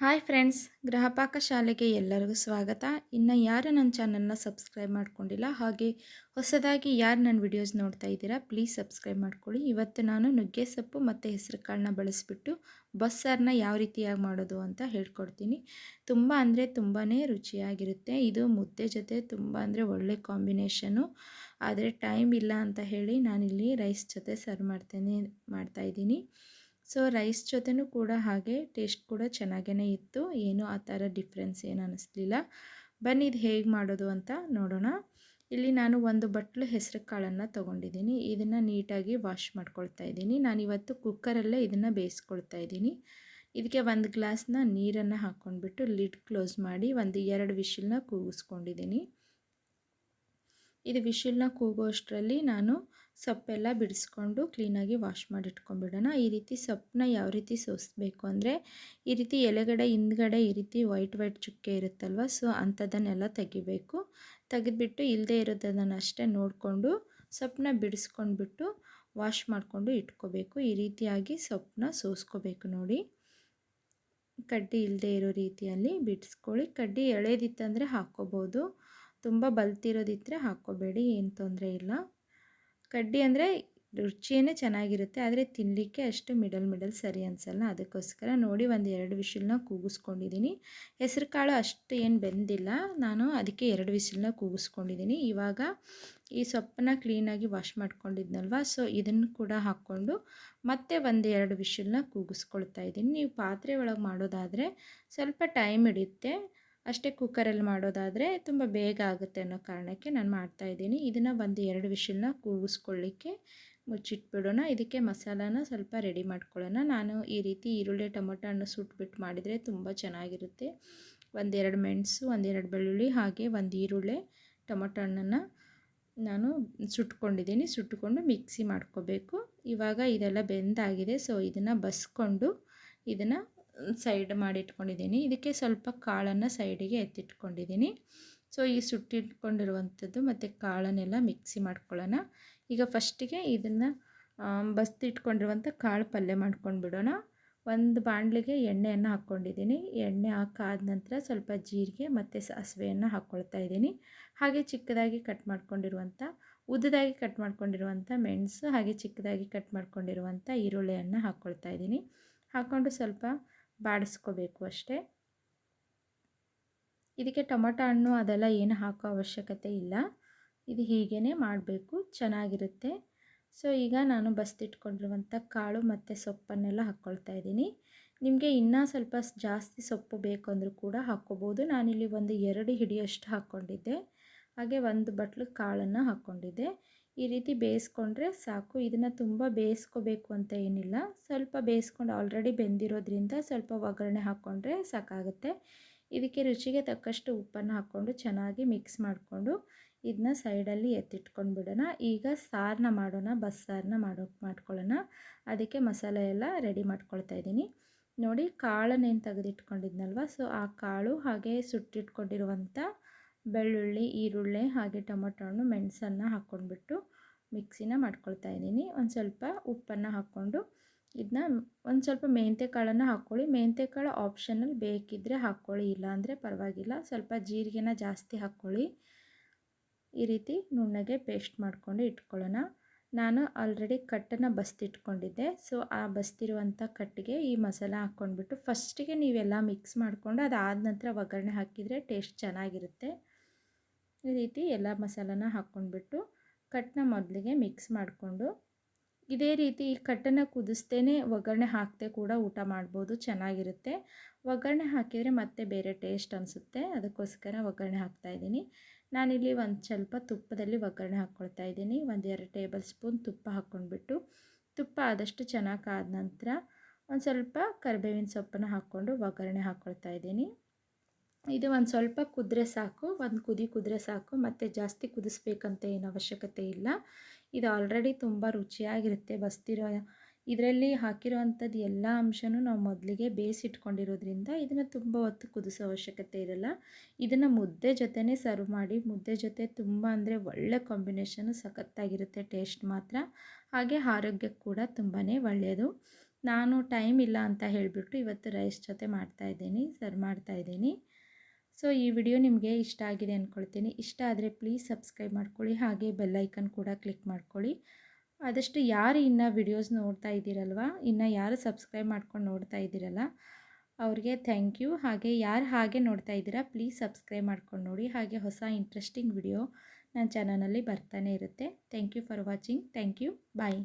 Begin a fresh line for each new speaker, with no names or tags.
Hi friends Gruhapaka ಶಾಲೆಗೆ ಎಲ್ಲರಿಗೂ ಸ್ವಾಗತ. ಇನ್ನು ಯಾರು ನನ್ನ ಚಾನಲ್ನ ಸಬ್ಸ್ಕ್ರೈಬ್ ಮಾಡ್ಕೊಂಡಿಲ್ಲ, ಹಾಗೆ ಹೊಸದಾಗಿ ಯಾರು ನನ್ನ ವಿಡಿಯೋಸ್ ನೋಡ್ತಾ ಇದ್ದೀರಾ ಪ್ಲೀಸ್ ಸಬ್ಸ್ಕ್ರೈಬ್ ಮಾಡ್ಕೊಳ್ಳಿ. ಇವತ್ತು ನಾನು ನುಗ್ಗೆ ಸೊಪ್ಪು ಮತ್ತು ಹೆಸರು ಕಾಳನ್ನ ಬಳಸಿಬಿಟ್ಟು ಬಸ್ಸಾರನ್ನ ಯಾವ ರೀತಿಯಾಗಿ ಮಾಡೋದು ಅಂತ ಹೇಳ್ಕೊಡ್ತೀನಿ. ತುಂಬ ಅಂದರೆ ತುಂಬಾ ರುಚಿಯಾಗಿರುತ್ತೆ. ಇದು ಮುದ್ದೆ ಜೊತೆ ತುಂಬ ಅಂದರೆ ಒಳ್ಳೆ ಕಾಂಬಿನೇಷನು ಆದರೆ ಟೈಮ್ ಇಲ್ಲ ಅಂತ ಹೇಳಿ ನಾನಿಲ್ಲಿ ರೈಸ್ ಜೊತೆ ಸರ್ವ್ ಮಾಡ್ತೇನೆ ಮಾಡ್ತಾಯಿದ್ದೀನಿ ಸೊ ರೈಸ್ ಜೊತೆನೂ ಕೂಡ ಹಾಗೆ ಟೇಸ್ಟ್ ಕೂಡ ಚೆನ್ನಾಗೇ ಇತ್ತು. ಏನು ಆ ಥರ ಡಿಫ್ರೆನ್ಸ್ ಏನು ಅನ್ನಿಸ್ಲಿಲ್ಲ ಬನ್ನಿ ಇದು ಹೇಗೆ ಮಾಡೋದು ಅಂತ ನೋಡೋಣ. ಇಲ್ಲಿ ನಾನು ಒಂದು ಬಟ್ಲು ಹೆಸರು ಕಾಳನ್ನು ತೊಗೊಂಡಿದ್ದೀನಿ. ಇದನ್ನು ನೀಟಾಗಿ ವಾಶ್ ಮಾಡ್ಕೊಳ್ತಾ ಇದ್ದೀನಿ. ನಾನಿವತ್ತು ಕುಕ್ಕರಲ್ಲೇ ಇದನ್ನು ಬೇಯಿಸ್ಕೊಳ್ತಾ ಇದ್ದೀನಿ. ಇದಕ್ಕೆ ಒಂದು ಗ್ಲಾಸ್ನ ನೀರನ್ನು ಹಾಕ್ಕೊಂಡ್ಬಿಟ್ಟು ಲಿಡ್ ಕ್ಲೋಸ್ ಮಾಡಿ ಒಂದು ಎರಡು ವಿಶಿಲ್ನ ಕೂಗಿಸ್ಕೊಂಡಿದ್ದೀನಿ. ಇದು ವಿಶಿಲ್ನ ಕೂಗೋಷ್ಟರಲ್ಲಿ ನಾನು ಸೊಪ್ಪೆಲ್ಲ ಬಿಡಿಸ್ಕೊಂಡು ಕ್ಲೀನಾಗಿ ವಾಶ್ ಮಾಡಿ ಇಟ್ಕೊಂಡ್ಬಿಡೋಣ ಈ ರೀತಿ ಸೊಪ್ಪನ್ನ ಯಾವ ರೀತಿ ಸೋಸಬೇಕು ಅಂದರೆ, ಈ ರೀತಿ ಎಲೆಗಡೆ ಹಿಂದ್ಗಡೆ ಈ ರೀತಿ ವೈಟ್ ವೈಟ್ ಚುಕ್ಕೆ ಇರುತ್ತಲ್ವ, ಸೊ ಅಂಥದ್ದನ್ನೆಲ್ಲ ತೆಗಿಬೇಕು. ತೆಗೆದ್ಬಿಟ್ಟು ಇಲ್ಲದೆ ಇರೋದನ್ನು ಅಷ್ಟೇ ನೋಡಿಕೊಂಡು ಸೊಪ್ಪನ್ನ ಬಿಡಿಸ್ಕೊಂಡ್ಬಿಟ್ಟು ವಾಶ್ ಮಾಡಿಕೊಂಡು ಇಟ್ಕೋಬೇಕು. ಈ ರೀತಿಯಾಗಿ ಸೊಪ್ಪನ್ನ ಸೋಸ್ಕೋಬೇಕು ನೋಡಿ. ಕಡ್ಡಿ ಇಲ್ಲದೆ ಇರೋ ರೀತಿಯಲ್ಲಿ ಬಿಡಿಸ್ಕೊಳ್ಳಿ. ಕಡ್ಡಿ ಎಳೆದಿತ್ತಂದರೆ ಹಾಕ್ಕೋಬೋದು. ತುಂಬ ಬಲ್ತಿರೋದಿದ್ದರೆ ಹಾಕ್ಕೋಬೇಡಿ, ಏನು ತೊಂದರೆ ಇಲ್ಲ. ಕಡ್ಡಿ ಅಂದರೆ ರುಚಿಯೇ ಚೆನ್ನಾಗಿರುತ್ತೆ, ಆದರೆ ತಿನ್ನಲಿಕ್ಕೆ ಅಷ್ಟು ಮಿಡಲ್ ಮಿಡಲ್ ಸರಿ ಅನಿಸಲ್ಲ. ಅದಕ್ಕೋಸ್ಕರ ನೋಡಿ ಒಂದು ಎರಡು ವಿಶಿಲ್ನ ಕೂಗಿಸ್ಕೊಂಡಿದ್ದೀನಿ ಹೆಸರು ಕಾಳು ಅಷ್ಟು ಏನು ಬೆಂದಿಲ್ಲ. ನಾನು ಅದಕ್ಕೆ ಎರಡು ವಿಶಿಲ್ನ ಕೂಗಿಸ್ಕೊಂಡಿದ್ದೀನಿ ಇವಾಗ ಈ ಸೊಪ್ಪನ್ನ ಕ್ಲೀನಾಗಿ ವಾಶ್ ಮಾಡ್ಕೊಂಡಿದ್ನಲ್ವ? ಸೊ ಇದನ್ನು ಕೂಡ ಹಾಕ್ಕೊಂಡು ಮತ್ತೆ ಒಂದು ಎರಡು ವಿಶಿಲ್ನ ಕೂಗಿಸ್ಕೊಳ್ತಾ ಇದ್ದೀನಿ ನೀವು ಪಾತ್ರೆ ಒಳಗೆ ಮಾಡೋದಾದರೆ ಸ್ವಲ್ಪ ಟೈಮ್ ಹಿಡಿಯುತ್ತೆ. ಅಷ್ಟೇ ಕುಕ್ಕರಲ್ಲಿ ಮಾಡೋದಾದರೆ ತುಂಬ ಬೇಗ ಆಗುತ್ತೆ ಅನ್ನೋ ಕಾರಣಕ್ಕೆ ನಾನು ಮಾಡ್ತಾಯಿದ್ದೀನಿ ಇದನ್ನು ಒಂದು ಎರಡು ವಿಷಲನ್ನ ಕೂಗಿಸ್ಕೊಳ್ಳಿಕ್ಕೆ ಮುಚ್ಚಿಟ್ಬಿಡೋಣ. ಇದಕ್ಕೆ ಮಸಾಲಾನ ಸ್ವಲ್ಪ ರೆಡಿ ಮಾಡ್ಕೊಳ್ಳೋಣ. ನಾನು ಈ ರೀತಿ ಈರುಳ್ಳಿ, ಟೊಮೊಟೊ, ಹಣ್ಣು ಸುಟ್ಬಿಟ್ಟು ಮಾಡಿದರೆ ತುಂಬ ಚೆನ್ನಾಗಿರುತ್ತೆ. ಒಂದೆರಡು ಮೆಣಸು ಒಂದೆರಡು ಬೆಳ್ಳುಳ್ಳಿ ಹಾಗೆ ಒಂದು ಈರುಳ್ಳಿ, ಟೊಮೊಟೊ ಹಣ್ಣನ್ನು ನಾನು ಸುಟ್ಕೊಂಡಿದ್ದೀನಿ. ಸುಟ್ಟುಕೊಂಡು ಮಿಕ್ಸಿ ಮಾಡ್ಕೋಬೇಕು. ಇವಾಗ ಇದೆಲ್ಲ ಬೆಂದಾಗಿದೆ. ಸೊ ಇದನ್ನು ಬಸ್ಕೊಂಡು ಇದನ್ನು ಸೈಡ್ ಮಾಡಿಟ್ಕೊಂಡಿದ್ದೀನಿ. ಇದಕ್ಕೆ ಸ್ವಲ್ಪ ಕಾಳನ್ನು ಸೈಡಿಗೆ ಎತ್ತಿಟ್ಕೊಂಡಿದ್ದೀನಿ. ಸೊ ಈ ಸುಟ್ಟಿಟ್ಕೊಂಡಿರುವಂಥದ್ದು ಮತ್ತು ಕಾಳನ್ನೆಲ್ಲ ಮಿಕ್ಸಿ ಮಾಡ್ಕೊಳ್ಳೋಣ. ಈಗ ಫಸ್ಟಿಗೆ ಇದನ್ನು ಬಸ್ತಿಟ್ಕೊಂಡಿರುವಂಥ ಕಾಳು ಪಲ್ಯ ಮಾಡ್ಕೊಂಡು ಬಿಡೋಣ ಒಂದು ಬಾಣಲಿಗೆ ಎಣ್ಣೆಯನ್ನು ಹಾಕ್ಕೊಂಡಿದ್ದೀನಿ. ಎಣ್ಣೆ ಹಾಕಾದ ನಂತರ ಸ್ವಲ್ಪ ಜೀರಿಗೆ ಮತ್ತು ಸಾಸಿವೆಯನ್ನು ಹಾಕ್ಕೊಳ್ತಾ ಇದ್ದೀನಿ. ಹಾಗೆ ಚಿಕ್ಕದಾಗಿ ಕಟ್ ಮಾಡ್ಕೊಂಡಿರುವಂಥ, ಉದ್ದದಾಗಿ ಕಟ್ ಮಾಡ್ಕೊಂಡಿರುವಂಥ ಮೆಣಸು, ಹಾಗೆ ಚಿಕ್ಕದಾಗಿ ಕಟ್ ಮಾಡ್ಕೊಂಡಿರುವಂಥ ಈರುಳ್ಳಿಯನ್ನು ಹಾಕ್ಕೊಳ್ತಾ ಇದ್ದೀನಿ. ಹಾಕ್ಕೊಂಡು ಸ್ವಲ್ಪ ಬಾಡಿಸ್ಕೋಬೇಕು ಅಷ್ಟೇ. ಇದಕ್ಕೆ ಟೊಮೊಟೊ ಹಣ್ಣು ಅದೆಲ್ಲ ಏನು ಹಾಕೋ ಅವಶ್ಯಕತೆ ಇಲ್ಲ. ಇದು ಹೀಗೇ ಮಾಡಬೇಕು, ಚೆನ್ನಾಗಿರುತ್ತೆ. ಸೊ, ಈಗ ನಾನು ಬಸ್ತಿಟ್ಕೊಂಡಿರುವಂಥ ಕಾಳು ಮತ್ತು ಸೊಪ್ಪನ್ನೆಲ್ಲ ಹಾಕ್ಕೊಳ್ತಾ ಇದ್ದೀನಿ. ನಿಮಗೆ ಇನ್ನೂ ಸ್ವಲ್ಪ ಜಾಸ್ತಿ ಸೊಪ್ಪು ಬೇಕು ಅಂದರೂ ಕೂಡ ಹಾಕ್ಕೋಬೋದು ನಾನಿಲ್ಲಿ ಒಂದು ಎರಡು ಹಿಡಿಯಷ್ಟು ಹಾಕ್ಕೊಂಡಿದ್ದೆ. ಹಾಗೆ ಒಂದು ಬಟ್ಲು ಕಾಳನ್ನು ಹಾಕ್ಕೊಂಡಿದ್ದೆ. ಈ ರೀತಿ ಬೇಯಿಸ್ಕೊಂಡ್ರೆ ಸಾಕು. ಇದನ್ನು ತುಂಬ ಬೇಯಿಸ್ಕೋಬೇಕು ಅಂತ ಏನಿಲ್ಲ. ಸ್ವಲ್ಪ ಬೇಯಿಸ್ಕೊಂಡು ಆಲ್ರೆಡಿ ಬೆಂದಿರೋದ್ರಿಂದ ಸ್ವಲ್ಪ ಒಗ್ಗರಣೆ ಹಾಕ್ಕೊಂಡ್ರೆ ಸಾಕಾಗುತ್ತೆ. ಇದಕ್ಕೆ ರುಚಿಗೆ ತಕ್ಕಷ್ಟು ಉಪ್ಪನ್ನು ಹಾಕ್ಕೊಂಡು ಚೆನ್ನಾಗಿ ಮಿಕ್ಸ್ ಮಾಡಿಕೊಂಡು ಇದನ್ನ ಸೈಡಲ್ಲಿ ಎತ್ತಿಟ್ಕೊಂಡು ಬಿಡೋಣ. ಈಗ ಸಾರನ್ನ ಮಾಡೋಣ ಬಸ್ಸಾರನ್ನ ಮಾಡೋ ಮಾಡ್ಕೊಳ್ಳೋಣ. ಅದಕ್ಕೆ ಮಸಾಲೆ ಎಲ್ಲ ರೆಡಿ ಮಾಡ್ಕೊಳ್ತಾ ಇದ್ದೀನಿ. ನೋಡಿ ಕಾಳನ್ನೇನು ತೆಗೆದಿಟ್ಕೊಂಡಿದ್ನಲ್ವ? ಸೊ ಆ ಕಾಳು ಹಾಗೆ ಸುಟ್ಟಿಟ್ಕೊಂಡಿರುವಂಥ ಬೆಳ್ಳುಳ್ಳಿ, ಈರುಳ್ಳಿ ಹಾಗೆ ಟೊಮೊಟೊ ಹಣ್ಣು ಮೆಣಸನ್ನು ಹಾಕ್ಕೊಂಡ್ಬಿಟ್ಟು ಮಿಕ್ಸಿನ ಮಾಡ್ಕೊಳ್ತಾ ಇದ್ದೀನಿ. ಒಂದು ಸ್ವಲ್ಪ ಉಪ್ಪನ್ನು ಹಾಕ್ಕೊಂಡು ಇದನ್ನ ಒಂದು ಸ್ವಲ್ಪ ಮೆಂತ್ಯ ಕಾಳನ್ನು ಹಾಕ್ಕೊಳ್ಳಿ. ಮೆಂತ್ಯ ಕಾಳು ಆಪ್ಷನಲ್ ಬೇಕಿದ್ದರೆ ಹಾಕ್ಕೊಳ್ಳಿ, ಇಲ್ಲಾಂದರೆ ಪರವಾಗಿಲ್ಲ. ಸ್ವಲ್ಪ ಜೀರಿಗೆನ ಜಾಸ್ತಿ ಹಾಕ್ಕೊಳ್ಳಿ. ಈ ರೀತಿ ನುಣ್ಣಗೆ ಪೇಸ್ಟ್ ಮಾಡಿಕೊಂಡು ಇಟ್ಕೊಳ್ಳೋಣ. ನಾನು ಆಲ್ರೆಡಿ ಕಟ್ಟನ್ನು ಬಸ್ತಿಟ್ಕೊಂಡಿದ್ದೆ. ಸೊ, ಆ ಬಸ್ತಿರುವಂಥ ಕಟ್ಟಿಗೆ ಈ ಮಸಾಲ ಹಾಕ್ಕೊಂಡ್ಬಿಟ್ಟು ಫಸ್ಟಿಗೆ ನೀವೆಲ್ಲ ಮಿಕ್ಸ್ ಮಾಡಿಕೊಂಡು ಅದಾದ ನಂತರ ಒಗ್ಗರಣೆ ಹಾಕಿದರೆ ಟೇಸ್ಟ್ ಚೆನ್ನಾಗಿರುತ್ತೆ. ಈ ರೀತಿ ಎಲ್ಲ ಮಸಾಲನ ಹಾಕ್ಕೊಂಡ್ಬಿಟ್ಟು ಕಟ್ಟನ್ನ ಮೊದಲಿಗೆ ಮಿಕ್ಸ್ ಮಾಡಿಕೊಂಡು ಇದೇ ರೀತಿ ಈ ಕಟ್ಟನ್ನು ಕುದಿಸ್ತೇನೆ ಒಗ್ಗರಣೆ ಹಾಕದೆ ಕೂಡ ಊಟ ಮಾಡ್ಬೋದು, ಚೆನ್ನಾಗಿರುತ್ತೆ. ಒಗ್ಗರಣೆ ಹಾಕಿದರೆ ಮತ್ತೆ ಬೇರೆ ಟೇಸ್ಟ್ ಅನಿಸುತ್ತೆ. ಅದಕ್ಕೋಸ್ಕರ ಒಗ್ಗರಣೆ ಹಾಕ್ತಾಯಿದ್ದೀನಿ ನಾನಿಲ್ಲಿ ಒಂದು ಸ್ವಲ್ಪ ತುಪ್ಪದಲ್ಲಿ ಒಗ್ಗರಣೆ ಹಾಕ್ಕೊಳ್ತಾ ಇದ್ದೀನಿ. ಒಂದು ಎರಡು ಟೇಬಲ್ ಸ್ಪೂನ್ ತುಪ್ಪ ಹಾಕ್ಕೊಂಡ್ಬಿಟ್ಟು, ತುಪ್ಪ ಆದಷ್ಟು ಚೆನ್ನಾಗಿ ಆದ ನಂತರ ಒಂದು ಸ್ವಲ್ಪ ಕರಿಬೇವಿನ ಸೊಪ್ಪನ್ನು ಹಾಕ್ಕೊಂಡು ಒಗ್ಗರಣೆ ಹಾಕ್ಕೊಳ್ತಾ ಇದ್ದೀನಿ. ಇದು ಒಂದು ಸ್ವಲ್ಪ ಕುದ್ರೆ ಸಾಕು, ಒಂದು ಕುದಿ ಕುದ್ರೆ ಸಾಕು, ಮತ್ತು ಜಾಸ್ತಿ ಕುದಿಸ್ಬೇಕಂತ ಏನು ಅವಶ್ಯಕತೆ ಇಲ್ಲ. ಇದು ಆಲ್ರೆಡಿ ತುಂಬ ರುಚಿಯಾಗಿರುತ್ತೆ ಬಸ್ತಿರೋ, ಇದರಲ್ಲಿ ಹಾಕಿರೋವಂಥದ್ದು ಎಲ್ಲ ಅಂಶನೂ ನಾವು ಮೊದಲಿಗೆ ಬೇಯಿಸಿಟ್ಕೊಂಡಿರೋದ್ರಿಂದ ಇದನ್ನು ತುಂಬ ಹೊತ್ತು ಕುದಿಸೋ ಅವಶ್ಯಕತೆ ಇರಲ್ಲ. ಇದನ್ನು ಮುದ್ದೆ ಜೊತೆನೇ ಸರ್ವ್ ಮಾಡಿ, ಮುದ್ದೆ ಜೊತೆ ತುಂಬ ಅಂದರೆ ಒಳ್ಳೆ ಕಾಂಬಿನೇಷನು ಸಖತ್ತಾಗಿರುತ್ತೆ ಟೇಸ್ಟ್ ಮಾತ್ರ. ಹಾಗೆ ಆರೋಗ್ಯಕ್ಕೆ ಕೂಡ ತುಂಬಾ ಒಳ್ಳೆಯದು. ನಾನು ಟೈಮ್ ಇಲ್ಲ ಅಂತ ಹೇಳಿಬಿಟ್ಟು ಇವತ್ತು ರೈಸ್ ಜೊತೆ ಮಾಡ್ತಾಯಿದ್ದೀನಿ ಸರ್ವ್ ಮಾಡ್ತಾಯಿದ್ದೀನಿ ಸೊ, ಈ ವಿಡಿಯೋ ನಿಮಗೆ ಇಷ್ಟ ಆಗಿದೆ ಅಂದ್ಕೊಳ್ತೀನಿ ಇಷ್ಟ ಆದರೆ ಪ್ಲೀಸ್ ಸಬ್ಸ್ಕ್ರೈಬ್ ಮಾಡ್ಕೊಳ್ಳಿ. ಹಾಗೆ ಬೆಲ್ಲೈಕನ್ ಕೂಡ ಕ್ಲಿಕ್ ಮಾಡ್ಕೊಳ್ಳಿ. ಆದಷ್ಟು ಯಾರು ಇನ್ನು ವಿಡಿಯೋಸ್ ನೋಡ್ತಾ ಇದ್ದೀರಲ್ವ, ಇನ್ನು ಯಾರು ಸಬ್ಸ್ಕ್ರೈಬ್ ಮಾಡ್ಕೊಂಡು ನೋಡ್ತಾ ಇದ್ದೀರಲ್ಲ, ಅವ್ರಿಗೆ ಥ್ಯಾಂಕ್ ಯು ಹಾಗೆ ಯಾರು ಹಾಗೆ ನೋಡ್ತಾ ಇದ್ದೀರಾ ಪ್ಲೀಸ್ ಸಬ್ಸ್ಕ್ರೈಬ್ ಮಾಡ್ಕೊಂಡು ನೋಡಿ. ಹಾಗೆ ಹೊಸ ಇಂಟ್ರೆಸ್ಟಿಂಗ್ ವಿಡಿಯೋ ನನ್ನ ಚಾನಲಲ್ಲಿ ಬರ್ತಾನೆ ಇರುತ್ತೆ. Thank you for watching thank you bye